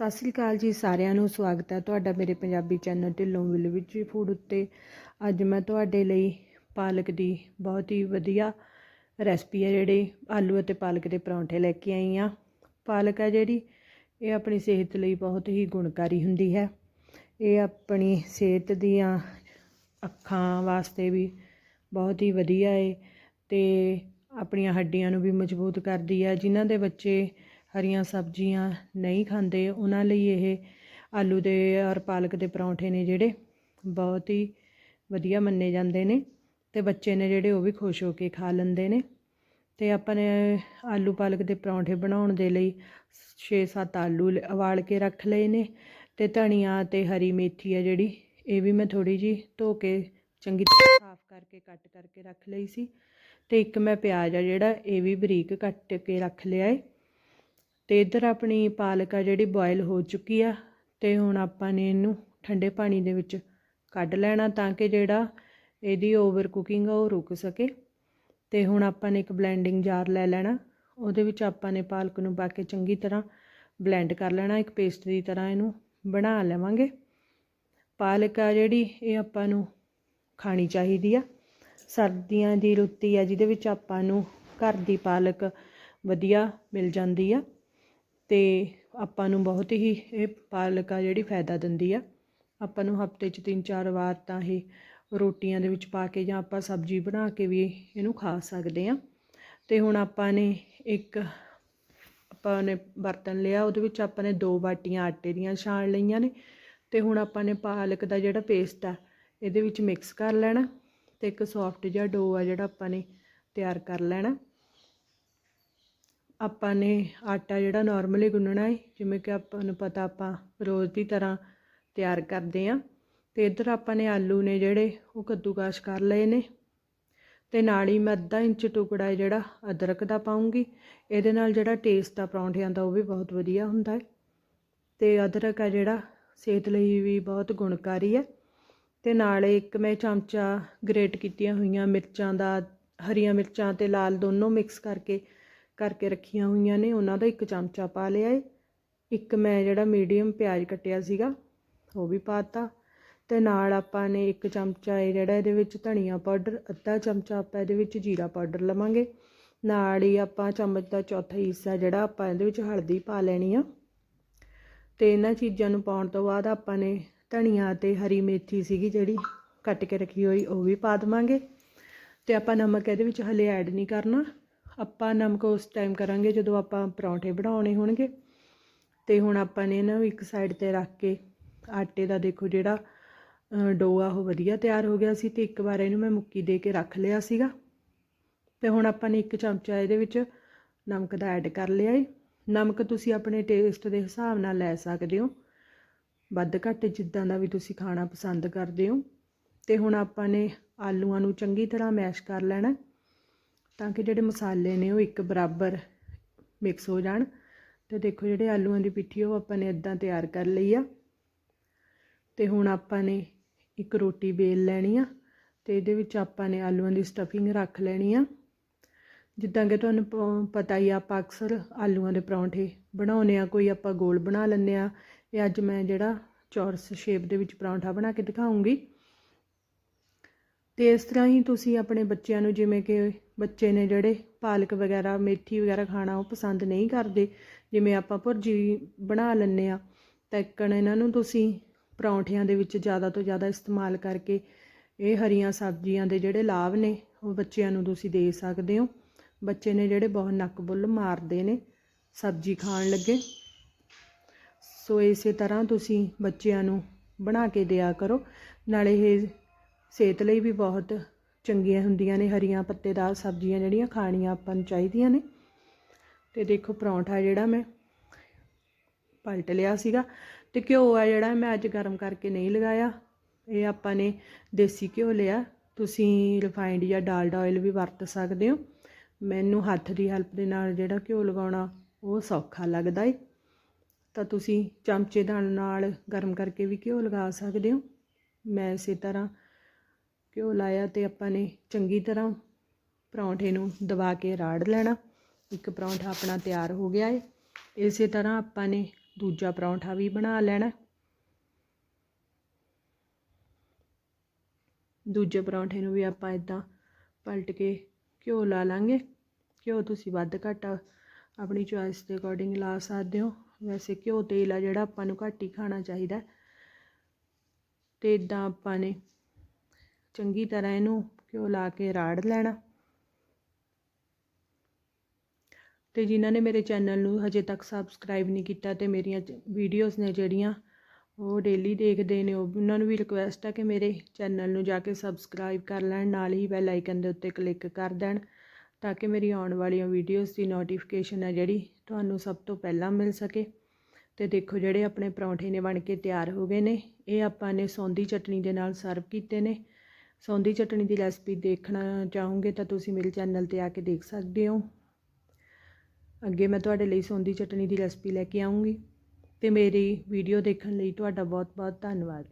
ਸਤਿ ਸ੍ਰੀ ਅਕਾਲ ਜੀ ਸਾਰਿਆਂ ਨੂੰ, ਸਵਾਗਤ ਹੈ ਤੁਹਾਡਾ ਮੇਰੇ ਪੰਜਾਬੀ ਚੈਨਲ ਢਿੱਲੋਂ ਵਿਲ ਵਿੱਚ ਫੂਡ ਉੱਤੇ। ਅੱਜ ਮੈਂ ਤੁਹਾਡੇ ਲਈ ਪਾਲਕ ਦੀ ਬਹੁਤ ਹੀ ਵਧੀਆ ਰੈਸਪੀ ਹੈ ਜਿਹੜੀ ਆਲੂ ਅਤੇ ਪਾਲਕ ਦੇ ਪਰੌਂਠੇ ਲੈ ਕੇ ਆਈ ਹਾਂ। ਪਾਲਕ ਹੈ ਜਿਹੜੀ, ਇਹ ਆਪਣੀ ਸਿਹਤ ਲਈ ਬਹੁਤ ਹੀ ਗੁਣਕਾਰੀ ਹੁੰਦੀ ਹੈ। ਇਹ ਆਪਣੀ ਸਿਹਤ ਦੀਆਂ ਅੱਖਾਂ ਵਾਸਤੇ ਵੀ ਬਹੁਤ ਹੀ ਵਧੀਆ ਹੈ ਤੇ ਆਪਣੀਆਂ ਹੱਡੀਆਂ ਨੂੰ ਵੀ ਮਜ਼ਬੂਤ ਕਰਦੀ ਹੈ, ਜਿਨ੍ਹਾਂ ਦੇ ਬੱਚੇ ਹਰੀਆਂ ਸਬਜ਼ੀਆਂ ਨਹੀਂ ਖਾਂਦੇ, ਉਹਨਾਂ ਲਈ ਇਹ ਆਲੂ ਦੇ ਔਰ ਪਾਲਕ ਦੇ ਪਰੌਂਠੇ ਨੇ ਜਿਹੜੇ ਬਹੁਤ ਹੀ ਵਧੀਆ ਮੰਨੇ ਜਾਂਦੇ ਨੇ ਤੇ ਬੱਚੇ ਨੇ ਜਿਹੜੇ ਉਹ ਵੀ ਖੁਸ਼ ਹੋ ਕੇ ਖਾ ਲੈਂਦੇ ਨੇ। ਤੇ ਆਪਾਂ ਨੇ ਆਲੂ ਪਾਲਕ ਦੇ ਪਰੌਂਠੇ ਬਣਾਉਣ ਦੇ ਲਈ 6-7 ਆਲੂ ਲ- ਉਬਾਲ ਕੇ ਰੱਖ ਲਏ ਨੇ ਤੇ ਧਨੀਆ ਤੇ ਹਰੀ ਮੇਥੀ ਆ ਜਿਹੜੀ, ਇਹ ਵੀ ਮੈਂ ਥੋੜੀ ਜੀ ਧੋ ਕੇ ਚੰਗੀ ਤਰ੍ਹਾਂ ਸਾਫ਼ ਕਰਕੇ ਕੱਟ ਕਰਕੇ ਰੱਖ ਲਈ ਸੀ। ਤੇ ਇੱਕ ਮੈਂ ਪਿਆਜ਼ ਆ ਜਿਹੜਾ, ਇਹ ਵੀ ਬਰੀਕ ਕੱਟ ਕੇ ਰੱਖ ਲਿਆ ਏ। ਅਤੇ ਇੱਧਰ ਆਪਣੀ ਪਾਲਕ ਆ ਜਿਹੜੀ ਬੋਇਲ ਹੋ ਚੁੱਕੀ ਆ ਅਤੇ ਹੁਣ ਆਪਾਂ ਨੇ ਇਹਨੂੰ ਠੰਡੇ ਪਾਣੀ ਦੇ ਵਿੱਚ ਕੱਢ ਲੈਣਾ ਤਾਂ ਕਿ ਜਿਹੜਾ ਇਹਦੀ ਓਵਰ ਕੁਕਿੰਗ ਆ ਉਹ ਰੁਕ ਸਕੇ। ਅਤੇ ਹੁਣ ਆਪਾਂ ਨੇ ਇੱਕ ਬਲੈਂਡਿੰਗ ਜਾਰ ਲੈ ਲੈਣਾ। ਉਹਦੇ ਵਿੱਚ ਆਪਾਂ ਨੇ ਪਾਲਕ ਨੂੰ ਪਾ ਕੇ ਚੰਗੀ ਤਰ੍ਹਾਂ ਬਲੈਂਡ ਕਰ ਲੈਣਾ। ਇੱਕ ਪੇਸਟ ਦੀ ਤਰ੍ਹਾਂ ਇਹਨੂੰ ਬਣਾ ਲਵਾਂਗੇ। ਪਾਲਕ ਆ ਜਿਹੜੀ ਇਹ ਆਪਾਂ ਨੂੰ ਖਾਣੀ ਚਾਹੀਦੀ ਆ। ਸਰਦੀਆਂ ਦੀ ਰੁੱਤੀ ਆ ਜਿਹਦੇ ਵਿੱਚ ਆਪਾਂ ਨੂੰ ਘਰ ਦੀ ਪਾਲਕ ਵਧੀਆ ਮਿਲ ਜਾਂਦੀ ਆ। ਅਤੇ ਆਪਾਂ ਨੂੰ ਬਹੁਤ ਹੀ ਇਹ ਪਾਲਕ ਆ ਜਿਹੜੀ ਫਾਇਦਾ ਦਿੰਦੀ ਆ। ਆਪਾਂ ਨੂੰ ਹਫ਼ਤੇ 'ਚ ਤਿੰਨ ਚਾਰ ਵਾਰ ਤਾਂ ਇਹ ਰੋਟੀਆਂ ਦੇ ਵਿੱਚ ਪਾ ਕੇ ਜਾਂ ਆਪਾਂ ਸਬਜ਼ੀ ਬਣਾ ਕੇ ਵੀ ਇਹਨੂੰ ਖਾ ਸਕਦੇ ਆ। ਅਤੇ ਹੁਣ ਆਪਾਂ ਨੇ ਇੱਕ ਆਪਾਂ ਨੇ ਬਰਤਨ ਲਿਆ, ਉਹਦੇ ਵਿੱਚ ਆਪਾਂ ਨੇ ਦੋ ਬਾਟੀਆਂ ਆਟੇ ਦੀਆਂ ਛਾਣ ਲਈਆਂ ਨੇ। ਅਤੇ ਹੁਣ ਆਪਾਂ ਨੇ ਪਾਲਕ ਦਾ ਜਿਹੜਾ ਪੇਸਟ ਆ, ਇਹਦੇ ਵਿੱਚ ਮਿਕਸ ਕਰ ਲੈਣਾ ਅਤੇ ਇੱਕ ਸੌਫਟ ਜਿਹਾ ਡੋ ਆ ਜਿਹੜਾ ਆਪਾਂ ਨੇ ਤਿਆਰ ਕਰ ਲੈਣਾ। ਆਪਾਂ ਨੇ ਆਟਾ ਜਿਹੜਾ ਨਾਰਮਲੀ ਗੁੰਨਣਾ ਹੈ ਜਿਵੇਂ ਕਿ ਆਪਾਂ ਨੂੰ ਪਤਾ ਆਪਾਂ ਰੋਜ਼ ਦੀ ਤਰ੍ਹਾਂ ਤਿਆਰ ਕਰਦੇ ਆਂ, ਤੇ ਇੱਧਰ ਆਪਾਂ ਨੇ ਆਲੂ ਨੇ ਜਿਹੜੇ ਉਹ ਕੱਦੂਕਾਸ਼ ਕਰ ਲਏ ਨੇ, ਤੇ ਨਾਲ ਹੀ ਮੈਂ ਅੱਧਾ ਇੰਚ ਟੁਕੜਾ ਜਿਹੜਾ ਅਦਰਕ ਦਾ ਪਾਉਂਗੀ, ਇਹਦੇ ਨਾਲ ਜਿਹੜਾ ਟੇਸਟ ਆ ਪਰੌਂਠਿਆਂ ਦਾ ਉਹ ਵੀ ਬਹੁਤ ਵਧੀਆ ਹੁੰਦਾ ਹੈ ਤੇ ਅਦਰਕ ਆ ਜਿਹੜਾ ਸਿਹਤ ਲਈ ਵੀ ਬਹੁਤ ਗੁਣਕਾਰੀ ਹੈ ਤੇ ਨਾਲੇ ਇੱਕ ਮੈਂ ਚਮਚਾ ਗ੍ਰੇਟ ਕੀਤੀਆਂ ਹੋਈਆਂ ਮਿਰਚਾਂ ਦਾ, ਹਰੀਆਂ ਮਿਰਚਾਂ ਤੇ ਲਾਲ ਦੋਨੋਂ ਮਿਕਸ ਕਰਕੇ ਕਰਕੇ ਰੱਖੀਆਂ ਹੋਈਆਂ ਨੇ, ਉਹਨਾਂ ਦਾ ਇੱਕ ਚਮਚਾ ਪਾ ਲਿਆ ਏ। ਇੱਕ ਮੈਂ ਜਿਹੜਾ ਮੀਡੀਅਮ ਪਿਆਜ਼ ਕੱਟਿਆ ਸੀਗਾ, ਉਹ ਵੀ ਪਾਤਾ ਤੇ ਨਾਲ ਆਪਾਂ ਨੇ ਇੱਕ ਚਮਚਾ ਇਹ ਜਿਹੜਾ ਇਹਦੇ ਵਿੱਚ ਧਨੀਆ ਪਾਊਡਰ, ਅੱਧਾ ਚਮਚਾ ਆਪਾਂ ਇਹਦੇ ਵਿੱਚ ਜੀਰਾ ਪਾਊਡਰ ਲਵਾਂਗੇ। ਨਾਲ ਹੀ ਆਪਾਂ ਚਮਚ ਦਾ ਚੌਥਾ ਹਿੱਸਾ ਜਿਹੜਾ ਆਪਾਂ ਇਹਦੇ ਵਿੱਚ ਹਲਦੀ ਪਾ ਲੈਣੀ ਆ। ਤੇ ਇਹਨਾਂ ਚੀਜ਼ਾਂ ਨੂੰ ਪਾਉਣ ਤੋਂ ਬਾਅਦ ਆਪਾਂ ਨੇ ਧਨੀਆ ਤੇ ਹਰੀ ਮੇਥੀ ਸੀਗੀ ਜਿਹੜੀ ਕੱਟ ਕੇ ਰੱਖੀ ਹੋਈ, ਉਹ ਵੀ ਪਾ ਦੇਵਾਂਗੇ। ਤੇ ਆਪਾਂ ਨਮਕ ਇਹਦੇ ਵਿੱਚ ਹਲੇ ਐਡ ਨਹੀਂ ਕਰਨਾ। ਆਪਾਂ ਨਮਕ ਉਸ ਟਾਈਮ ਕਰਾਂਗੇ ਜਦੋਂ ਆਪਾਂ ਪਰੌਂਠੇ ਬਣਾਉਣੇ ਹੋਣਗੇ। ਤੇ ਹੁਣ ਆਪਾਂ ਨੇ ਇਹਨਾਂ ਨੂੰ ਇੱਕ ਸਾਈਡ ਤੇ ਰੱਖ ਕੇ ਆਟੇ ਦਾ ਦੇਖੋ ਜਿਹੜਾ ਅ, ਡੋ ਆ ਉਹ ਵਧੀਆ ਤਿਆਰ ਹੋ ਗਿਆ ਸੀ ਤੇ ਇੱਕ ਵਾਰ ਇਹਨੂੰ ਮੈਂ ਮੁੱਕੀ ਦੇ ਕੇ ਰੱਖ ਲਿਆ ਸੀਗਾ। ਤੇ ਹੁਣ ਆਪਾਂ ਨੇ ਇੱਕ ਚਮਚਾ ਇਹਦੇ ਵਿੱਚ ਨਮਕ ਦਾ ਐਡ ਕਰ ਲਿਆ ਏ। ਨਮਕ ਤੁਸੀਂ ਆਪਣੇ ਟੇਸਟ ਦੇ ਹਿਸਾਬ ਨਾਲ ਲੈ ਸਕਦੇ ਹੋ। ਵੱਧ ਘੱਟ ਜਿੱਦਾਂ ਦਾ ਵੀ ਤੁਸੀਂ ਖਾਣਾ ਪਸੰਦ ਕਰਦੇ ਹੋ। ਤੇ ਹੁਣ ਆਪਾਂ ਨੇ ਆਲੂਆਂ ਨੂੰ ਚੰਗੀ ਤਰ੍ਹਾਂ ਮੈਸ਼ ਕਰ ਲੈਣਾ। ਤਾਂ ਕਿ ਜਿਹੜੇ ਮਸਾਲੇ ਨੇ ਉਹ ਇੱਕ ਬਰਾਬਰ ਮਿਕਸ ਹੋ ਜਾਣ। ਤੇ ਦੇਖੋ ਜਿਹੜੇ ਆਲੂਆਂ ਦੀ ਪਿੱਠੀ ਉਹ ਆਪਾਂ ਨੇ ਇਦਾਂ ਤਿਆਰ ਕਰ ਲਈ ਆ। ਤੇ ਹੁਣ ਆਪਾਂ ਨੇ ਇੱਕ ਰੋਟੀ ਵੇਲ ਲੈਣੀ ਆ ਤੇ ਇਹਦੇ ਵਿੱਚ ਆਪਾਂ ਨੇ ਆਲੂਆਂ ਦੀ ਸਟਫਿੰਗ ਰੱਖ ਲੈਣੀ ਆ। ਜਿੱਦਾਂ ਕਿ ਤੁਹਾਨੂੰ ਪ- ਪਤਾ ਹੀ ਆ, ਆਪਾਂ ਅਕਸਰ ਆਲੂਆਂ ਦੇ ਪਰੌਂਠੇ ਬਣਾਉਨੇ ਆ, ਕੋਈ ਆਪਾਂ ਗੋਲ ਬਣਾ ਲੈਂਦੇ ਆ। ਇਹ ਅੱਜ ਮੈਂ ਜਿਹੜਾ ਚੌਰਸ ਸ਼ੇਪ ਦੇ ਵਿੱਚ ਪਰੌਂਠਾ ਬਣਾ ਕੇ ਦਿਖਾਉਂਗੀ। ਅਤੇ ਇਸ ਤਰ੍ਹਾਂ ਹੀ ਤੁਸੀਂ ਆਪਣੇ ਬੱਚਿਆਂ ਨੂੰ ਜਿਵੇਂ ਕਿ ਬੱਚੇ ਨੇ ਜਿਹੜੇ ਪਾਲਕ ਵਗੈਰਾ, ਮੇਥੀ ਵਗੈਰਾ ਖਾਣਾ ਉਹ ਪਸੰਦ ਨਹੀਂ ਕਰਦੇ, ਜਿਵੇਂ ਆਪਾਂ ਭੁਰਜੀ ਬਣਾ ਲੈਂਦੇ ਹਾਂ, ਤਾਂ ਇਹਨਾਂ ਨੂੰ ਤੁਸੀਂ ਪਰੌਂਠਿਆਂ ਦੇ ਵਿੱਚ ਜ਼ਿਆਦਾ ਤੋਂ ਜ਼ਿਆਦਾ ਇਸਤੇਮਾਲ ਕਰਕੇ ਇਹ ਹਰੀਆਂ ਸਬਜ਼ੀਆਂ ਦੇ ਜਿਹੜੇ ਲਾਭ ਨੇ ਉਹ ਬੱਚਿਆਂ ਨੂੰ ਤੁਸੀਂ ਦੇ ਸਕਦੇ ਹੋ। ਬੱਚੇ ਨੇ ਜਿਹੜੇ ਬਹੁਤ ਨੱਕ ਬੁੱਲ ਮਾਰਦੇ ਨੇ ਸਬਜ਼ੀ ਖਾਣ ਲੱਗੇ। ਸੋ ਇਸੇ ਤਰ੍ਹਾਂ ਤੁਸੀਂ ਬੱਚਿਆਂ ਨੂੰ ਬਣਾ ਕੇ ਦਿਆ ਕਰੋ। ਨਾਲੇ ਇਹ ਸਿਹਤ ਲਈ ਵੀ ਬਹੁਤ ਚੰਗੀਆਂ ਹੁੰਦੀਆਂ ਨੇ, ਹਰੀਆਂ ਪੱਤੇਦਾਰ ਸਬਜ਼ੀਆਂ ਜਿਹੜੀਆਂ ਖਾਣੀਆਂ ਆਪਾਂ ਨੂੰ ਚਾਹੀਦੀਆਂ ਨੇ। ਤੇ ਦੇਖੋ ਪਰੌਂਠਾ ਜਿਹੜਾ ਮੈਂ ਪਲਟ ਲਿਆ ਸੀਗਾ ਤੇ ਘਿਓ ਆ ਜਿਹੜਾ ਮੈਂ ਅੱਜ ਗਰਮ ਕਰਕੇ ਨਹੀਂ ਲਗਾਇਆ। ਇਹ ਆਪਾਂ ਨੇ ਦੇਸੀ ਘਿਓ ਲਿਆ। ਤੁਸੀਂ ਰਿਫਾਈਨਡ ਜਾਂ ਡਾਲਡਾ ਆਇਲ ਵੀ ਵਰਤ ਸਕਦੇ ਹੋ। ਮੈਨੂੰ ਹੱਥ ਦੀ ਹੈਲਪ ਦੇ ਨਾਲ ਜਿਹੜਾ ਘਿਓ ਲਗਾਉਣਾ ਉਹ ਸੌਖਾ ਲੱਗਦਾ ਏ। ਤਾਂ ਤੁਸੀਂ ਚਮਚੇ ਨਾਲ ਗਰਮ ਕਰਕੇ ਵੀ ਘਿਓ ਲਗਾ ਸਕਦੇ ਹੋ। ਮੈਂ ਇਸੇ ਤਰ੍ਹਾਂ ਘਿਓ ਲਾਇਆ ਤੇ ਆਪਾਂ ਨੇ ਚੰਗੀ ਤਰ੍ਹਾਂ ਪਰੌਂਠੇ ਨੂੰ ਦਬਾ ਕੇ ਰਾੜ ਲੈਣਾ। ਇੱਕ ਪਰੌਂਠਾ ਆਪਣਾ ਤਿਆਰ ਹੋ ਗਿਆ ਹੈ ਇਸੇ ਤਰ੍ਹਾਂ ਆਪਾਂ ਨੇ ਦੂਜਾ ਪਰੌਂਠਾ ਵੀ ਬਣਾ ਲੈਣਾ। ਦੂਜੇ ਪਰੌਂਠੇ ਨੂੰ ਵੀ ਆਪਾਂ ਇਦਾਂ ਪਲਟ ਕੇ ਘਿਓ ਲਾ ਲਾਂਗੇ। ਘਿਓ ਤੁਸੀਂ ਵੱਧ ਘੱਟ ਆਪਣੀ ਚੋਇਸ ਦੇ ਅਕੋਰਡਿੰਗ ਲਾ ਸਕਦੇ ਹੋ। ਵੈਸੇ ਘਿਓ ਤੇਲ ਆ ਜਿਹੜਾ ਆਪਾਂ ਨੂੰ ਘੱਟ ਹੀ ਖਾਣਾ ਚਾਹੀਦਾ। ਤੇ ਇਦਾਂ ਆਪਾਂ ਨੇ ਚੰਗੀ ਤਰ੍ਹਾਂ ਇਹਨੂੰ ਘਿਓ ਲਾ ਕੇ ਰਾੜ ਲੈਣਾ। ਤੇ ਜਿਨ੍ਹਾਂ ਨੇ ਮੇਰੇ ਚੈਨਲ ਨੂੰ ਹਜੇ ਤੱਕ ਸਬਸਕ੍ਰਾਈਬ ਨਹੀਂ ਕੀਤਾ ਤੇ ਮੇਰੀਆਂ ਵੀਡੀਓਜ਼ ਨੇ ਜਿਹੜੀਆਂ, ਉਹ ਡੇਲੀ ਦੇਖਦੇ ਨੇ, ਉਹ ਉਹਨਾਂ ਨੂੰ ਵੀ ਰਿਕੁਐਸਟ ਆ ਕਿ ਮੇਰੇ ਚੈਨਲ ਨੂੰ ਜਾ ਕੇ ਸਬਸਕ੍ਰਾਈਬ ਕਰ ਲੈਣ, ਨਾਲ ਹੀ ਬੈਲ ਆਈਕਨ ਦੇ ਉੱਤੇ ਕਲਿੱਕ ਕਰ ਦੇਣ, ਤਾਂ ਕਿ ਮੇਰੀ ਆਉਣ ਵਾਲੀਆਂ ਵੀਡੀਓਜ਼ ਦੀ ਨੋਟੀਫਿਕੇਸ਼ਨ ਹੈ ਜਿਹੜੀ ਤੁਹਾਨੂੰ ਸਭ ਤੋਂ ਪਹਿਲਾਂ ਮਿਲ ਸਕੇ। ਤੇ ਦੇਖੋ ਜਿਹੜੇ ਆਪਣੇ ਪਰੌਂਠੇ ਨੇ ਬਣ ਕੇ ਤਿਆਰ ਹੋ ਗਏ ਨੇ, ਇਹ ਆਪਾਂ ਨੇ ਸੌਂਦੀ ਚਟਨੀ ਦੇ ਨਾਲ ਸਰਵ ਕੀਤੇ ਨੇ। ਸੌਂਦੀ ਚਟਣੀ ਦੀ ਰੈਸਪੀ ਦੇਖਣਾ ਚਾਹੋਗੇ ਤਾਂ ਤੁਸੀਂ ਮੇਰੇ ਚੈਨਲ ਤੇ ਆ ਕੇ ਦੇਖ ਸਕਦੇ ਹੋ। ਅੱਗੇ ਮੈਂ ਤੁਹਾਡੇ ਲਈ ਸੌਂਦੀ ਚਟਨੀ ਦੀ ਰੈਸਪੀ ਲੈ ਕੇ ਆਉਂਗੀ ਤੇ ਮੇਰੀ ਵੀਡੀਓ ਦੇਖਣ ਲਈ ਤੁਹਾਡਾ ਬਹੁਤ ਬਹੁਤ ਧੰਨਵਾਦ।